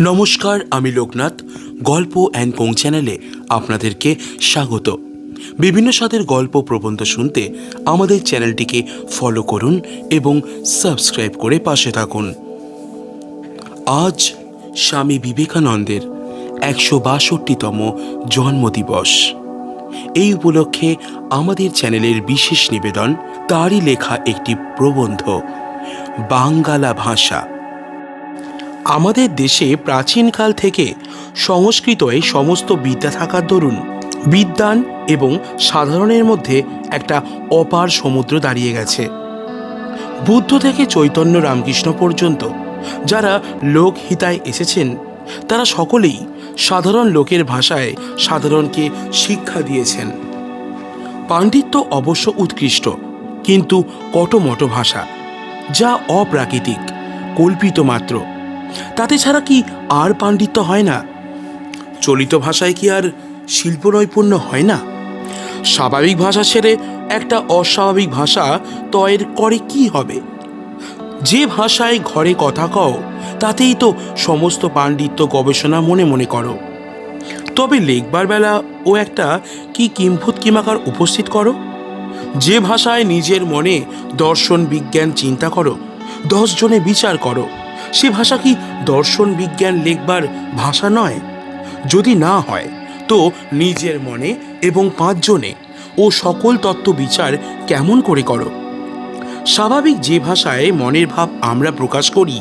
নমস্কার, আমি লোকনাথ। গল্প অ্যান্ড কোং চ্যানেলে আপনাদেরকে স্বাগত। বিভিন্ন স্বাদের গল্প প্রবন্ধ শুনতে আমাদের চ্যানেলটিকে ফলো করুন এবং সাবস্ক্রাইব করে পাশে থাকুন। আজ স্বামী বিবেকানন্দের একশো বাষট্টিতম জন্মদিবস। এই উপলক্ষে আমাদের চ্যানেলের বিশেষ নিবেদন, তারই লেখা একটি প্রবন্ধ, বাঙ্গালা ভাষা। আমাদের দেশে প্রাচীনকাল থেকে সংস্কৃতই সমস্ত বিদ্যা থাকার দরুন বিদ্যান এবং সাধারণের মধ্যে একটা অপার সমুদ্র দাঁড়িয়ে গেছে। বুদ্ধ থেকে চৈতন্য রামকৃষ্ণ পর্যন্ত যারা লোকহিতায় এসেছেন, তারা সকলেই সাধারণ লোকের ভাষায় সাধারণকে শিক্ষা দিয়েছেন। পাণ্ডিত্য অবশ্য উৎকৃষ্ট, কিন্তু কটমট ভাষা, যা অপ্রাকৃতিক, কল্পিত মাত্র। তাতে ছাড়া কি আর পাণ্ডিত্য হয় না? চলিত ভাষায় কি আর শিল্প নৈপুণ্য হয় না? স্বাভাবিক ভাষা ছেড়ে একটা অস্বাভাবিক ভাষা তয়ের করে কি হবে? যে ভাষায় ঘরে কথা কও, তাতেই তো সমস্ত পাণ্ডিত্য গবেষণা মনে মনে করো। তবে লেখবার বেলা ও একটা কি কিম্ভূত কিমাকার উপস্থিত করো? যে ভাষায় নিজের মনে দর্শন, বিজ্ঞান, চিন্তা করো দশ জনে বিচার করো সে ভাষা কি দর্শন, বিজ্ঞান, লেখবার ভাষা নয়? যদি না হয়, তো নিজের মনে এবং পাঁচজনে ও সকল তত্ত্ব বিচার কেমন করে করো? স্বাভাবিক যে ভাষায় মনের ভাব আমরা প্রকাশ করি,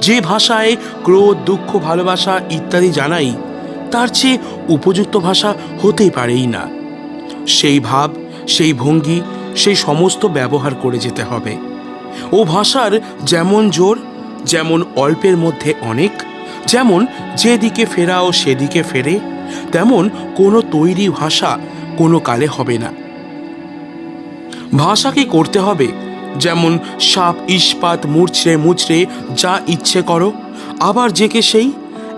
যে ভাষায় ক্রোধ, দুঃখ, ভালোবাসা ইত্যাদি জানাই, তার চেয়ে উপযুক্ত ভাষা হতেই পারেই না। সেই ভাব, সেই ভঙ্গি, সেই সমস্ত ব্যবহার করে যেতে হবে। ও ভাষার যেমন জোর যেমন অল্পের মধ্যে অনেক, যেমন যেদিকে ফেরাও সেদিকে ফেরে, তেমন কোনো তৈরি ভাষা কোনো কালে হবে না। ভাষাকে করতে হবে, যেমন সাপ, ইস্পাত, মুচড়ে মুচড়ে যা ইচ্ছে করো, আবার জেকে সেই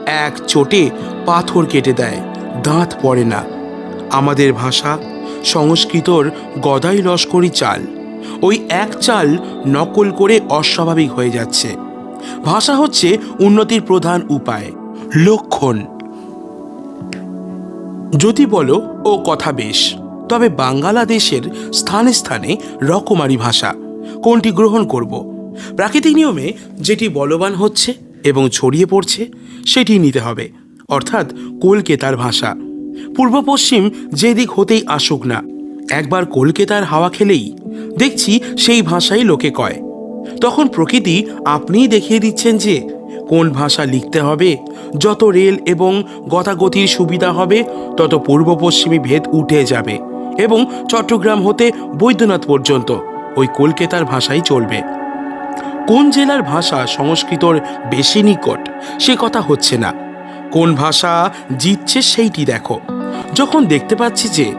এক চোটে পাথর কেটে দেয়, দাঁত পড়ে না। আমাদের ভাষা সংস্কৃতর গদাই লস্করি চাল, ওই এক চাল নকল করে অস্বাভাবিক হয়ে যাচ্ছে। ভাষা হচ্ছে উন্নতির প্রধান উপায়। লক্ষণ। যদি বলো, ও কথা বেশ, তবে বাংলাদেশের স্থানে স্থানে রকমারি ভাষা। কোনটি গ্রহণ করব? প্রাকৃতিক নিয়মে যেটি বলবান হচ্ছে এবং ছড়িয়ে পড়ছে, সেটি নিতে হবে, অর্থাৎ কলকেতার ভাষা। পূর্ব পশ্চিম যেদিক হতেই আসুক না, একবার কলকেতার হাওয়া খেলেই দেখছি সেই ভাষাই লোকে কয়। তখন প্রকৃতি আপনিই দেখিয়ে দিচ্ছেন যে কোন ভাষা লিখতে হবে, যত রেল এবং গতাগতির সুবিধা হবে, তত পূর্ব পশ্চিমী ভেদ উঠে যাবে এবং চট্টগ্রাম হতে বৈদ্যনাথ পর্যন্ত, ওই কলকাতার ভাষাই চলবে। কোন জেলার ভাষা সংস্কৃতর বেশি নিকট, সে কথা হচ্ছে না। কোন ভাষা জিতছে সেইটি দেখো। যখন দেখতে পাচ্ছি যে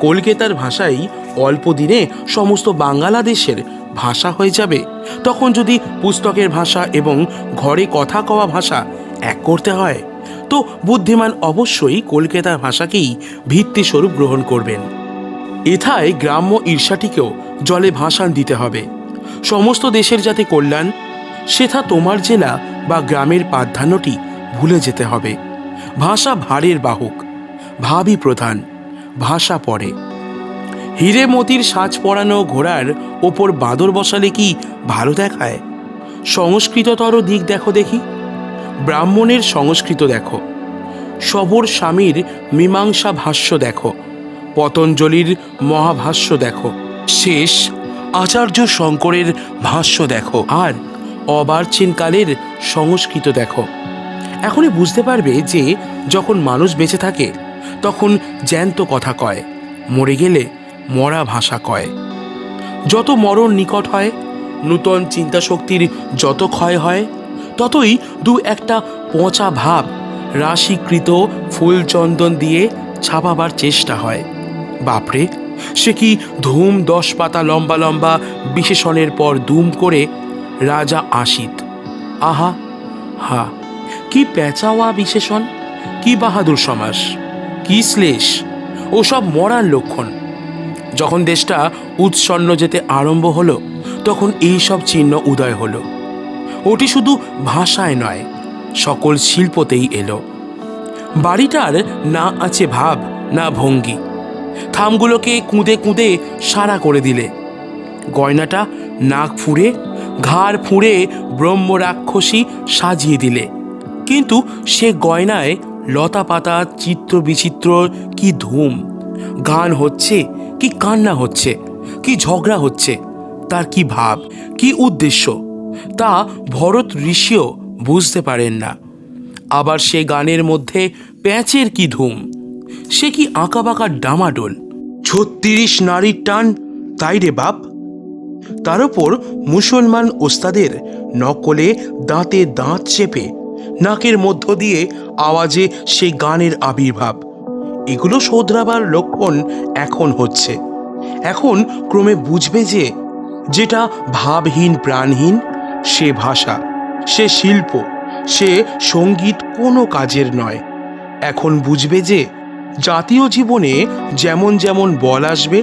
কলকাতার ভাষাই অল্প দিনে সমস্ত বাংলাদেশের ভাষা হয়ে যাবে তখন যদি পুস্তকের ভাষা এবং ঘরে কথা কওয়া ভাষা এক করতে হয়, তো বুদ্ধিমান অবশ্যই কলকাতার ভাষাকেই ভিত্তিস্বরূপ গ্রহণ করবেন। এথায় গ্রাম্য ঈর্ষাটিকেও জলে ভাসান দিতে হবে। সমস্ত দেশের যাতে কল্যাণ, সেথা তোমার জেলা বা গ্রামের প্রাধান্যটি ভুলে যেতে হবে। ভাষা ভারের বাহক, ভাবই প্রধান, ভাষা পড়ে হিরে মতির সাজ পরানো ঘোড়ার ওপর বাঁদর বসালে কি ভালো দেখায়? সংস্কৃততর দিক দেখো দেখি। ব্রাহ্মণের সংস্কৃত দেখো। সবর স্বামীর মীমাংসা ভাষ্য দেখো। পতঞ্জলির মহাভাষ্য দেখো। শেষ আচার্য শঙ্করের ভাষ্য দেখো। আর অবার্চিনকালের সংস্কৃত দেখো। এখনই বুঝতে পারবে যে যখন মানুষ বেঁচে থাকে, তখন জ্যান্ত কথা কয়। মরে গেলে মরা ভাষা কয়। যত মরণ নিকট হয়, নূতন চিন্তাশক্তির যত ক্ষয় হয়, ততই দু একটা পচা ভাব রাশিকৃত ফুল চন্দন দিয়ে ছাপাবার চেষ্টা হয়। বাপরে, সে কি ধুম দশ পাতা লম্বা লম্বা বিশেষণের পর দুম করে রাজা আসিত। আহা, হা, কি পেঁচাওয়া বিশেষণ, কি বাহাদুর সমাস, কি শ্লেষ, ওসব মরার লক্ষণ। যখন দেশটা উৎসন্ন যেতে আরম্ভ হলো, তখন এই সব চিহ্ন উদয় হলো। ওটি শুধু ভাষায় নয়, সকল শিল্পতেই এলো। বাড়িটার না আছে ভাব, না ভঙ্গি। থামগুলোকে কুঁদে কুঁদে সারা করে দিলে। গয়নাটা নাক ফুঁড়ে, ঘাড় ফুঁড়ে ব্রহ্ম রাক্ষসী সাজিয়ে দিলে। কিন্তু সে গয়নায় লতা পাতা চিত্র বিচিত্র কি ধুম? গান হচ্ছে কি কান্না হচ্ছে? কি ঝগড়া হচ্ছে? তার কি ভাব? কি উদ্দেশ্য? তা ভরত ঋষিও বুঝতে পারেন না। আবার সে গানের মধ্যে প্যাঁচের কি ধুম? সে কি আঁকাবাঁকা ডামাডোল? ছত্রিশ নারীর টান, তাই রে বাপ। তার ওপর মুসলমান ওস্তাদের নকলে দাঁতে দাঁত চেপে, নাকের মধ্য দিয়ে আওয়াজে সে গানের আবির্ভাব। এগুলো শোধরাবার লক্ষণ এখন হচ্ছে। এখন ক্রমে বুঝবে যে যেটা ভাবহীন, প্রাণহীন, সে ভাষা, সে শিল্প, সে সংগীত কোনো কাজের নয়। এখন বুঝবে যে জাতীয় জীবনে যেমন যেমন বল আসবে,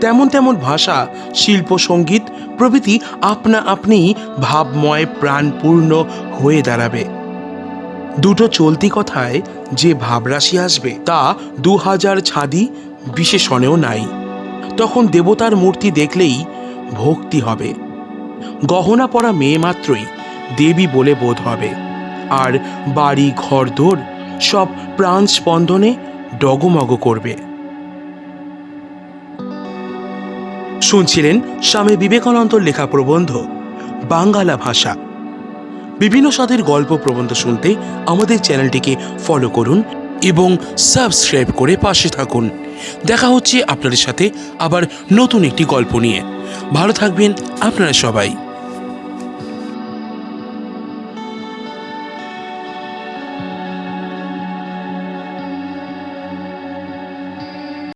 তেমন তেমন ভাষা, শিল্প, সংগীত প্রভৃতি আপনা আপনি ভাবময়, প্রাণপূর্ণ হয়ে দাঁড়াবে। দুটো চলতি কথায় যে ভাবরাশি আসবে তা দু হাজার ছাদি বিশেষণেও নাই। তখন দেবতার মূর্তি দেখলেই ভক্তি হবে। গহনা পরা মেয়ে মাত্রই দেবী বলে বোধ হবে। আর বাড়ি ঘরদোর সব প্রাণ স্পন্দনে ডগমগ করবে। শুনছিলেন স্বামী বিবেকানন্দর লেখা প্রবন্ধ, বাঙ্গালা ভাষা। বিভিন্ন স্বাদের গল্প প্রবন্ধ শুনতে আমাদের চ্যানেলটিকে ফলো করুন এবং সাবস্ক্রাইব করে পাশে থাকুন। দেখা হচ্ছে আপনাদের সাথে আবার নতুন একটি গল্প নিয়ে। ভালো থাকবেন আপনারা সবাই।